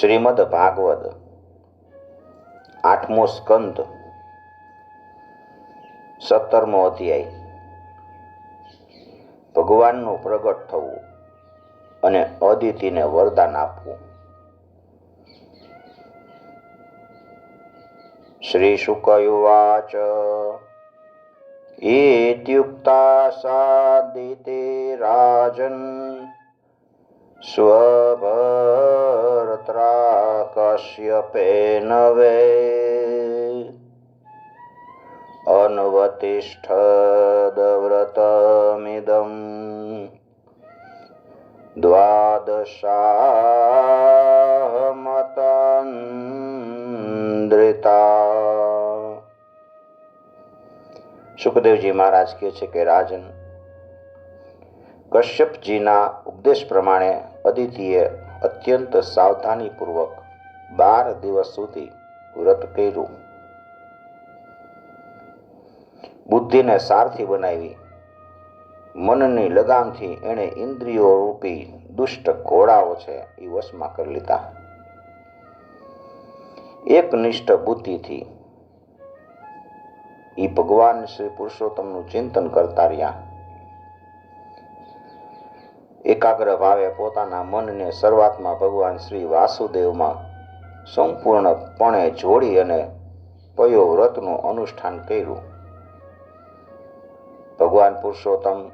શ્રીમદ ભાગવત, આઠમો સ્કંદ, સત્તરમો અધ્યાય. ભગવાનનું પ્રગટ થવું અને અદિતિને વરદાન આપવું. શ્રી શુકયુવાચ એત્યુક્તા સાદિતે રાજન સ્વભ कश्यपेन वे अन्वतिष्ठदव्रतमिदम् દ્વાદશામતંદ્રિતા સુખદેવજી મહારાજ કહે છે કે રાજન કશ્યપજીના ઉપદેશ પ્રમાણે અદિતિએ અત્યંત સાવધાનીપૂર્વક બાર દિવસ સુધી વ્રત કર્યું. બુદ્ધિને સારથી બનાવી, મનની લગામથી એણે ઇન્દ્રિયો રૂપી દુષ્ટ ઘોડાઓ છે એ વશમાં કરી લીધા. એકનિષ્ઠ બુદ્ધિથી એ ભગવાન શ્રી પુરુષોત્તમનું ચિંતન કરતા રહ્યા. એકાગ્ર ભાવે પોતાના મનને શરૂઆતમાં ભગવાન શ્રી વાસુદેવમાં સંપૂર્ણપણે જોડી અને પયો વ્રતનું અનુષ્ઠાન કર્યું. ભગવાન પુરુષોત્તમ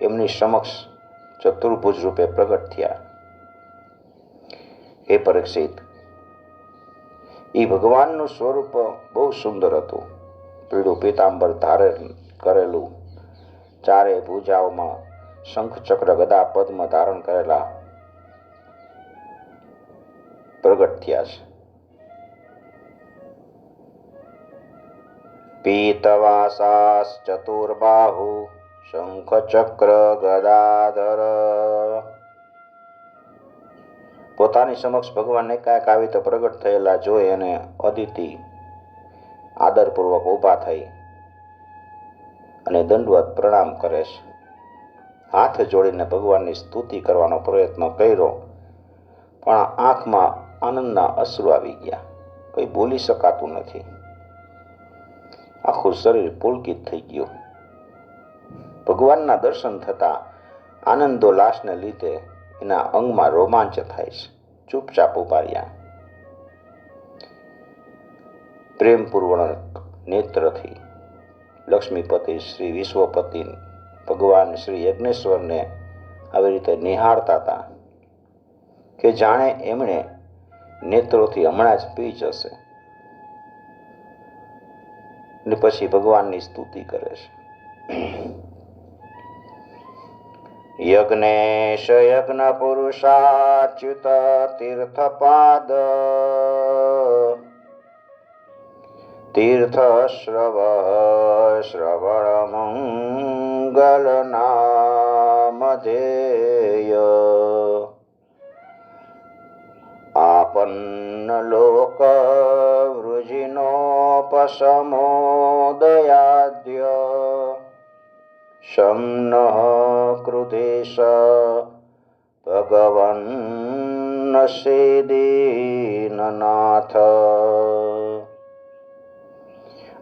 એમની સમક્ષ ચતુર્ભુજ રૂપે પ્રગટ થયા. હે પરીક્ષિત એ ભગવાનનું સ્વરૂપ બહુ સુંદર હતું. પીળું પીતાંબર ધારણ કરેલું ચારે ભુજાઓમાં શંખ ચક્ર ગદા પદ્મ ધારણ કરેલા પ્રગટ થયા છે. પીતવાસાશ્ચતુર્બાહુ શંખ ચક્ર ગદાધર. પોતાની સમક્ષ ભગવાનને કાંઈક આવી તો પ્રગટ થયેલા જોઈ અને અદિતિ આદરપૂર્વક ઊભા થઈ અને દંડવત પ્રણામ કરે છે. હાથ જોડીને ભગવાનની સ્તુતિ કરવાનો પ્રયત્ન કર્યો, પણ આંખમાં આનંદના અશ્રુ આવી ગયા. કંઈ બોલી શકાતું નથી. આખું શરીર પુલકિત થઈ ગયું. ભગવાનના દર્શન થતા આનંદોલ્લાસને લીધે એના અંગમાં રોમાંચ થાય છે. ચૂપચાપ ઊભા પ્રેમપૂર્વક નેત્રથી લક્ષ્મીપતિ શ્રી વિશ્વપતિ ભગવાન શ્રી યજ્ઞેશ્વરને આવી રીતે નિહાળતા હતા કે જાણે એમણે નેત્રોથી હમણાં જ પી જશે. ને પછી ભગવાનની સ્તુતિ કરે છે. યજ્ઞેશ યજ્ઞ પુરુષાચ્યુત તીર્થપાદ. તીર્થ શ્રવ શ્રવણ મંગલ નામ ધેય આપન્ન લોક વૃજિનોપશમોદયાદ્ય શમ્ન કૃદેશ ભગવન સેદીનનાથ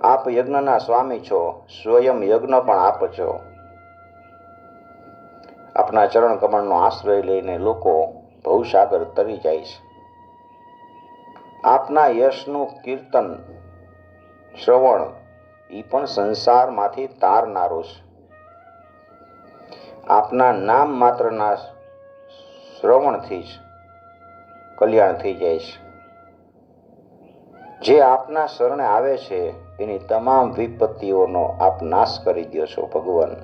આપ યજ્ઞના સ્વામી છો સ્વયં યજ્ઞ પણ આપ છો આપના ચરણ કમળનો આશ્રય લઈને લોકો ભવસાગર તરી જાય છે। આપના યશનું કીર્તન શ્રવણ એ પણ સંસારમાંથી તારનારો છે. આપના નામ માત્રના શ્રવણથી જ કલ્યાણ થઈ જાય છે. જે આપના શરણે આવે છે, એની તમામ વિપત્તિઓનો આપ નાશ કરી દો છો, ભગવાન.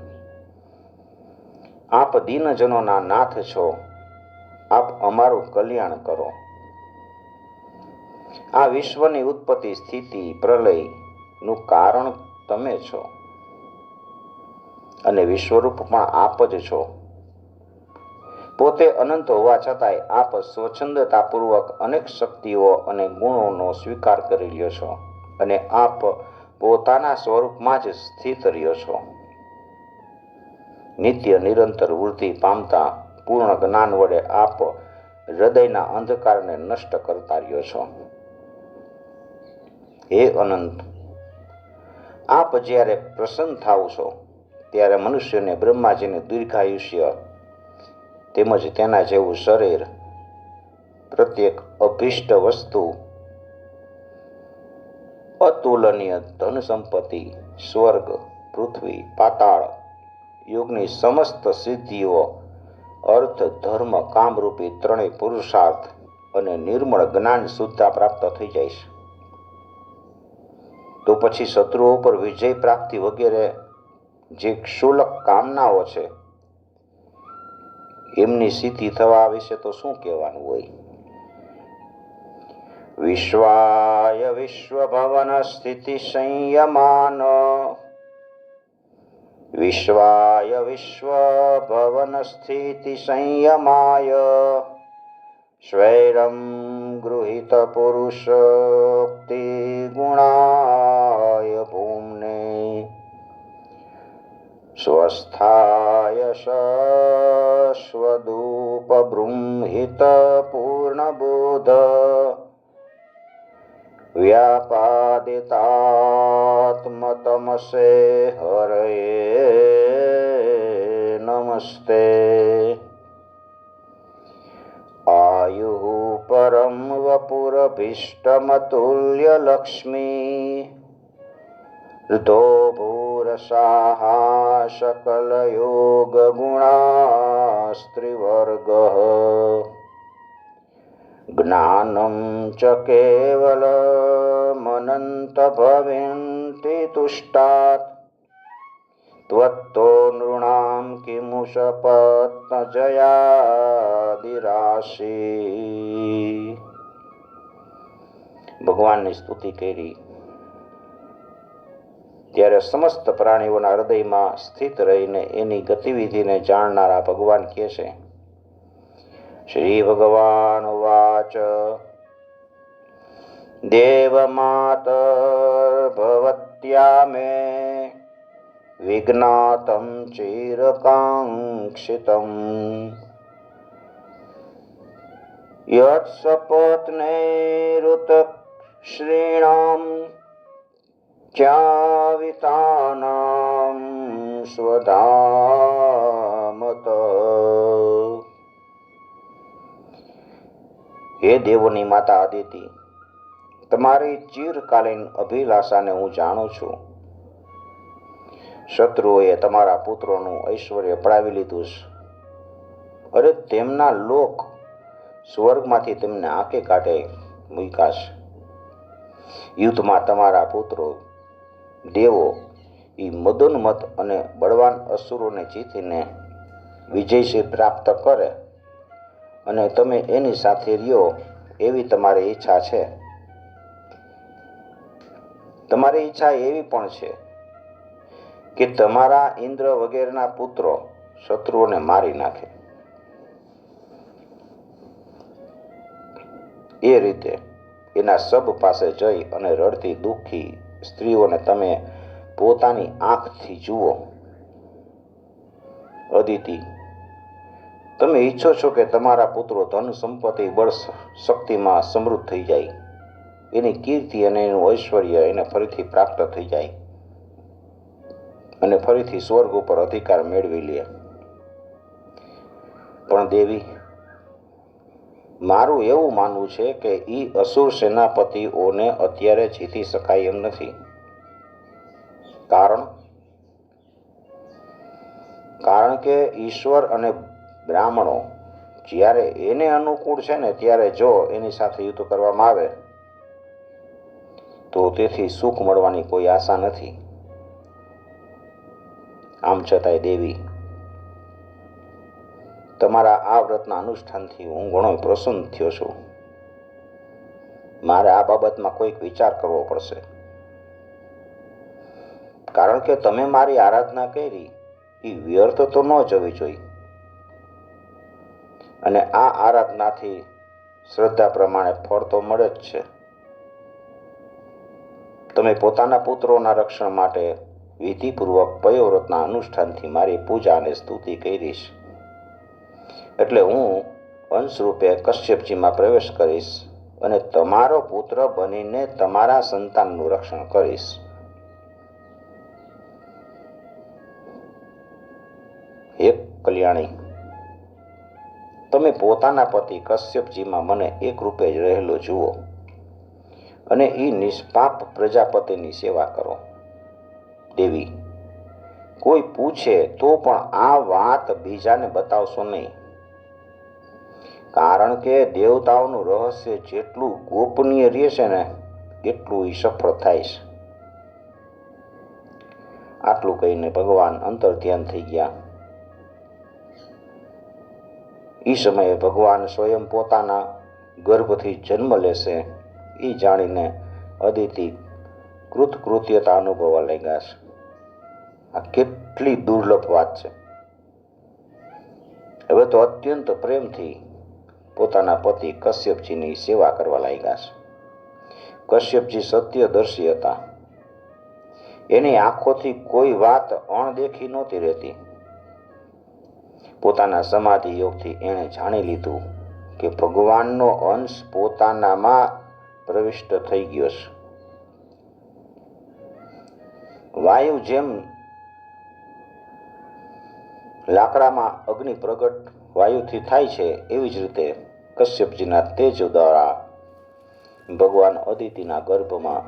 આપ દીનજનોના નાથ છો. આપ અમારું કલ્યાણ કરો. આ વિશ્વની ઉત્પત્તિ સ્થિતિ, પ્રલયનું કારણ તમે છો અને વિશ્વરૂપ પણ આપ જ છો. પોતે અનંત હોવા છતાંય આપ સ્વચ્છંદતાપૂર્વક અનેક શક્તિઓ અને ગુણોનો સ્વીકાર કરી લ્યો છો અને આપ પોતાના સ્વરૂપમાં જ સ્થિત રહ્યો છો. નિત્ય નિરંતર વૃદ્ધિ પામતા પૂર્ણ જ્ઞાન વડે આપ હૃદયના અંધકારને નષ્ટ કરતા રહ્યો છો. હે અનંત. આપ જ્યારે પ્રસન્ન થાવ છો, ત્યારે મનુષ્યને બ્રહ્માજીને દીર્ઘાયુષ્ય તેમજ તેના જેવું શરીર પ્રત્યેક અભિષ્ટ વસ્તુ, અતુલનીય ધન સંપત્તિ, સ્વર્ગ, પૃથ્વી, પાતાળ, યુગની સમસ્ત સિદ્ધિઓ, અર્થ, ધર્મ, કામરૂપી ત્રણેય પુરુષાર્થ અને નિર્મળ જ્ઞાન સુદ્ધા પ્રાપ્ત થઈ જાય છે. તો પછી શત્રુઓ પર વિજય પ્રાપ્તિ વગેરે જે ક્ષુલક કામનાઓ છે, એમની સિદ્ધિ થવા વિશે તો શું કહેવાનું હોય? વિશ્વાય વિશ્વભવન સ્થિતિ સંયમાન. વિશ્વાય વિશ્વભવન સ્થિતિ સંયમાય. સ્વૈરમ ગૃહિત પુરુષોક્તિ સ્વાસ્થાય ભૂમને સ્વસ્થાય શાશ્વદૂપબૃંહિત પૂર્ણબોધ વ્યાપાદિતાત્મતમસે હરયે નમસ્તે આયુ પરમ વપુરભીષ્ટમતુલ્યલક્ષ્મી ऋतो भूरसाः सकलयोगगुणास्त्रिवर्गः ज्ञानं च केवलमनन्तभविन्ति तुष्टात् त्वत्तो नृणां કિમુષપત્નજયાદિરાશિ ભગવાનની સ્તુતિ કરી ત્યારે સમસ્ત પ્રાણીઓના હૃદયમાં સ્થિત રહીને એની ગતિવિધિને જાણનારા ભગવાન કહે છે, શ્રી ભગવાન વાચ. દેવમાત ભવત્યા મે વિજ્ઞાતમ ચિરકાંક્ષિતમ. યત્સપત્નૈરુત શ્રીણામ ચાવિતાનામ સ્વધામત હે દેવોની માતા આદિતિ તમારી ચિરકાલીન અભિલાષાને હું જાણું છું. શત્રુઓએ તમારા પુત્રોનું ઐશ્વર્ય પડાવી લીધું છે. અરે તેમના લોક સ્વર્ગમાંથી તેમને આંખે કાઢે મૂક્યા યુદ્ધમાં તમારા પુત્રો દેવો એ મદોન્મત અને બળવાન અસુરોને જીતીને વિજયશ્રી પ્રાપ્ત કરે અને તમે એની સાથે રહ્યો એવી તમારી ઈચ્છા છે. તમારી ઈચ્છા એવી પણ છે કે તમારા ઇન્દ્ર વગેરેના પુત્રો શત્રુઓને મારી નાખે. એ રીતે એના સબ પાસે જઈ અને રડતી દુઃખી સ્ત્રીઓને તમે પોતાની આંખથી જુઓ. અદિતિ, તમે ઈચ્છો છો કે તમારા પુત્રો ધન સંપત્તિ બળ શક્તિમાં સમૃદ્ધ થઈ જાય. એની કીર્તિ અને એનું ઐશ્વર્ય એને ફરીથી પ્રાપ્ત થઈ જાય. અને ફરીથી સ્વર્ગ ઉપર અધિકાર મેળવી લે. પણ દેવી મારું એવું માનવું છે કે એ અસુર સેનાપતિઓને અત્યારે જીતી શકાય એમ નથી. કારણ? કારણ કે ઈશ્વર અને બ્રાહ્મણો જ્યારે એને અનુકૂળ છે ને ત્યારે જો એની સાથે યુદ્ધ કરવામાં આવે, તો તેથી સુખ મળવાની કોઈ આશા નથી. આમ છતાંય દેવી તમારા આ વ્રતના અનુષ્ઠાનથી હું ઘણો પ્રસન્ન થયો છું. મારે આ બાબતમાં કોઈક વિચાર કરવો પડશે. કારણ કે તમે મારી આરાધના કરી, એ વ્યર્થ તો ન જવી જોઈએ. અને આ આરાધનાથી શ્રદ્ધા પ્રમાણે ફળ તો મળે જ છે. તમે પોતાના પુત્રોના રક્ષણ માટે વિધિપૂર્વક પયોવ્રતના અનુષ્ઠાનથી મારી પૂજા અને સ્તુતિ કરીશ. એટલે હું વંશરૂપે કશ્યપજીમાં પ્રવેશ કરીશ અને તમારો પુત્ર બનીને તમારા સંતાનનું રક્ષણ કરીશ. હે કલ્યાણી, તમે પોતાના પતિ કશ્યપજીમાં મને એક રૂપે જ રહેલો જુઓ અને એ નિષ્પાપ પ્રજાપતિની સેવા કરો. દેવી, કોઈ પૂછે તો પણ આ વાત બીજાને બતાવશો નહીં. કારણ કે દેવતાઓનું રહસ્ય જેટલું ગોપનીય રહેશે ને, એટલું એ સફળ થાય છે. આટલું કહીને ભગવાન અંતર ધ્યાન થઈ ગયા. એ સમયે ભગવાન સ્વયં પોતાના ગર્ભથી જન્મ લેશે એ જાણીને અદિતિ કૃતકૃત્યતા અનુભવવા લાગ્યા છે. આ કેટલી દુર્લભ વાત છે. હવે તો અત્યંત પ્રેમથી પોતાના પતિ કશ્યપજીની સેવા કરવા લાગ્યા છે. કશ્યપજી સત્યદર્શી હતા. એની આંખોથી કોઈ વાત અણદેખી નહોતી રહેતી. પોતાના સમાધિ યોગથી એણે જાણી લીધું કે ભગવાનનો અંશ પોતાનામાં પ્રવિષ્ટ થઈ ગયો છે. વાયુ જેમ લાકડામાં અગ્નિ પ્રગટ વાયુથી થાય છે, એવી જ રીતે કશ્યપજીના તેજ દ્વારા ભગવાન અદિતિના ગર્ભમાં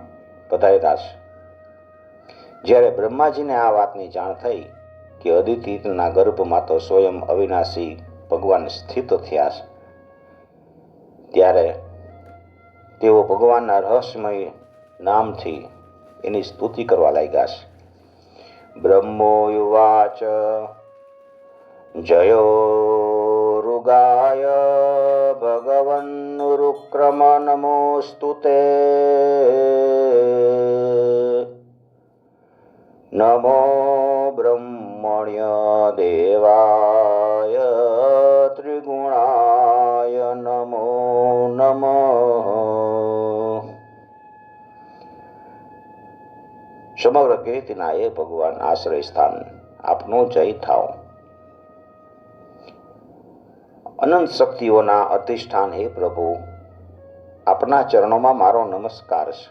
પધાર્યા છે. જ્યારે બ્રહ્માજીને આ વાતની જાણ થઈ કે અદિતિના ગર્ભમાં તો સ્વયં અવિનાશી ભગવાન સ્થિત થયા છે, ત્યારે તેઓ ભગવાનના રહસ્યમય નામથી એની સ્તુતિ કરવા લાગ્યા છે. બ્રહ્મો યુવાચ જયો રુગાય ભગવન રુક્રમ નમોસ્તુ તે નમો બ્રહ્મણ્ય દેવાય ત્રિગુણાય નમો નમઃ સમગ્ર કીર્તિના એ ભગવાન આશ્રય સ્થાન આપનું જય થાવ અનંત શક્તિઓના અધિષ્ઠાન હે પ્રભુ. આપના ચરણોમાં મારો નમસ્કાર છે.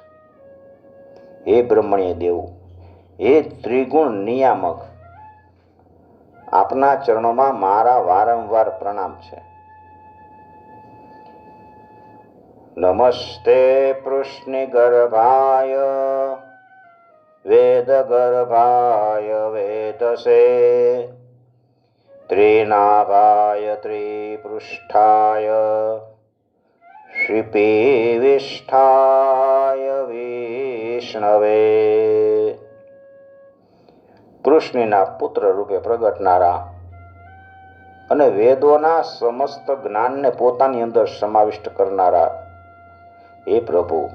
હે બ્રહ્મણ્ય દેવ, હે ત્રિગુણ નિયામક, આપના ચરણોમાં મારા વારંવાર પ્રણામ છે. નમસ્તે પૃષ્ણ ગર્ભાય, વેદ ગર્ભાય વેદસે. ત્રિનાભાય ત્રિપૃષ્ઠાય શ્રીપીવિષ્ઠાય વિષ્ણવે કૃષ્ણના પુત્ર રૂપે પ્રગટનારા અને વેદોના સમસ્ત જ્ઞાનને પોતાની અંદર સમાવિષ્ટ કરનારા એ પ્રભુ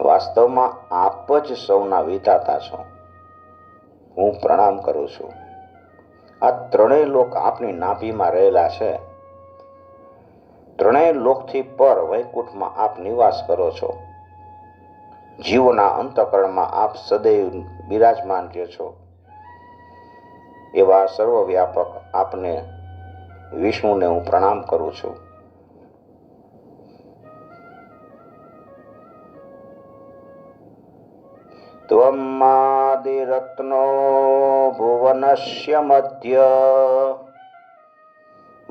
વાસ્તવમાં આપ જ સૌના વિધાતા છો. હું પ્રણામ કરું છું. આ ત્રણેય લોક આપની નાભીમાં રહેલા છે. ત્રણેય લોકથી પર વૈકુંઠમાં આપ નિવાસ કરો છો. જીવોના અંતકરણમાં આપ સદૈવ બિરાજમાન રહ્યો છો. એવા સર્વવ્યાપક આપને વિષ્ણુને હું પ્રણામ કરું છું. त्वमादिरत्नो भुवनस्य मध्य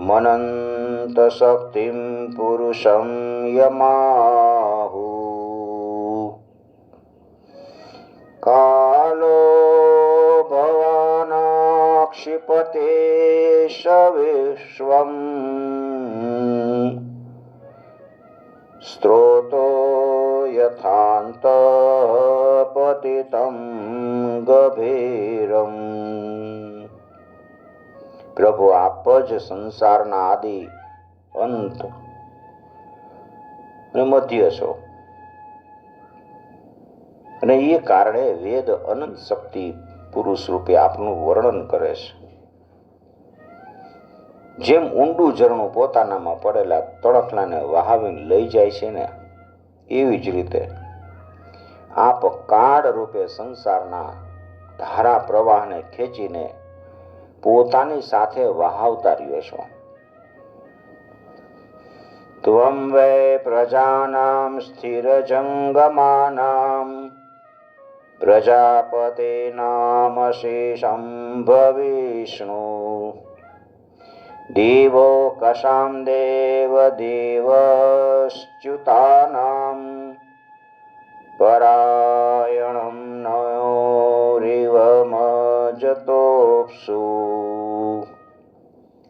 मनन्तशक्तिं पुरुषं यमाहु कालो भवानाक्षिपते विश्वम् यथान्त પતિતમ ગભીરમ પ્રભુ આપ જ સંસારના આદિ અંત અને મધ્ય છો અને એ કારણે વેદ અનંત શક્તિ પુરુષ રૂપે આપનું વર્ણન કરે છે જેમ ઊંડું ઝરણું પોતાનામાં પડેલા તણખલાને વહાવીને લઈ જાય છે ને એવી જ રીતે આપ કાળ રૂપે સંસારના ધારા પ્રવાહને ખેંચીને પોતાની સાથે વહાવતા રહ્યો છો. ત્વમ વૈ પ્રજાનામ સ્થિર જંગમાનામ પ્રજાપતિ પ્રજાપતે નામશેષમ વિષ્ણુ देवो कषां देवदेवश्च्युतानां પરાયણમ નયોરિવમજતોપ્સુ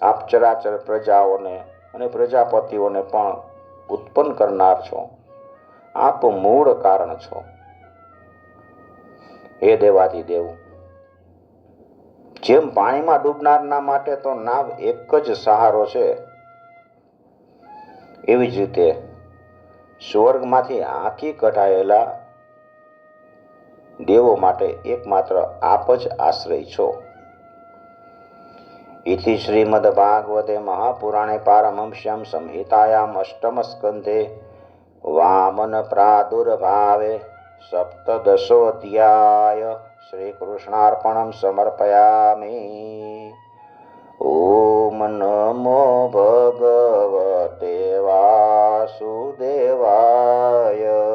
આપ ચરાચર પ્રજાઓને અને પ્રજાપતિઓને પણ ઉત્પન્ન કરનાર છો આપ મૂળ કારણ છો હે દેવાદિદેવ જેમ પાણીમાં ડૂબનારના માટે તો નાવ એક જ સહારો છે. એવી જ રીતે સ્વર્ગમાંથી આંખી કઢાયેલા દેવો માટે એકમાત્ર આપ જ આશ્રય છો. ઇતિ શ્રીમદ ભાગવતે મહાપુરાણે પારમહંસ્યામ સંહિતાયામ અષ્ટમ સ્કંધે વામન પ્રાદુર્ભાવે સપ્તદશોધ્યાય શ્રીકૃષ્ણાર્પણમ સમર્પયામી. ઓમ નમો ભગવતે વાસુદેવાય.